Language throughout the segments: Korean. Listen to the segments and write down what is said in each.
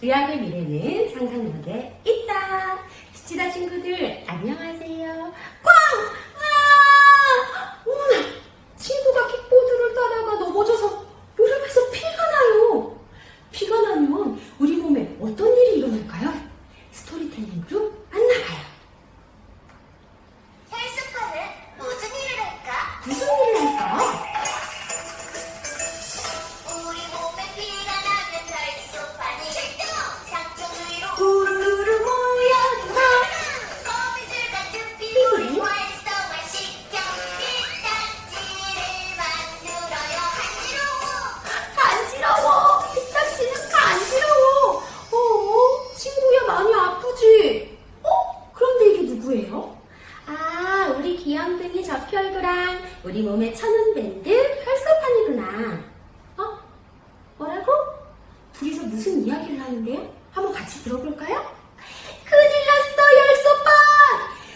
의학의 미래는 상상력에 있다. 시치다 친구들 안녕하세요. 꽝! 아! 어머나! 친구가 킥보드를 타다가 넘어져서 무릎에서 피가 나요. 피가 나면 우리 몸에 어떤 일이 일어날까요? 스토리텔링으로 만나봐요. 헬스판은 무슨 일을 할까? 무슨 일을 할까 귀염둥이 적혈구랑 우리 몸에 천은 밴드 혈소판이구나. 어? 뭐라고? 둘이서 무슨 이야기를 하는데요? 한번 같이 들어볼까요? 큰일 났어, 혈소판!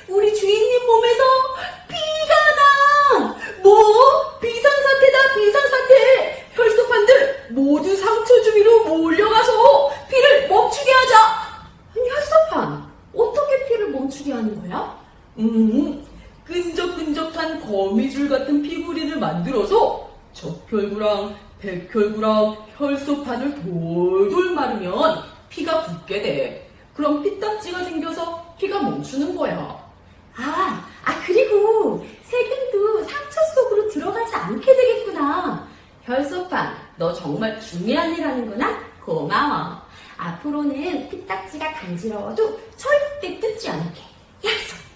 우리 주인님 몸에서 피가 나! 뭐? 비상사태다, 비상사태! 혈소판들 모두 상처 주위로 몰려가서 피를 멈추게 하자! 아니, 혈소판, 어떻게 피를 멈추게 하는 거야? 음, 끈적끈적한 거미줄 같은 피구리를 만들어서 적혈구랑 백혈구랑 혈소판을 돌돌 마르면 피가 붓게 돼. 그럼 피딱지가 생겨서 피가 멈추는 거야. 아, 아, 그리고 세균도 상처 속으로 들어가지 않게 되겠구나. 혈소판, 너 정말 중요한 일 하는구나? 고마워. 앞으로는 피딱지가 간지러워도 절대 뜯지 않을게. 약속!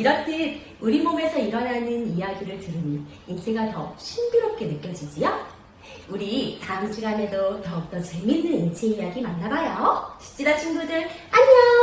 이렇듯 우리 몸에서 일어나는 이야기를 들으니 인체가 더 신비롭게 느껴지지요? 우리 다음 시간에도 더욱더 재밌는 인체 이야기 만나봐요. 시지다 친구들, 안녕!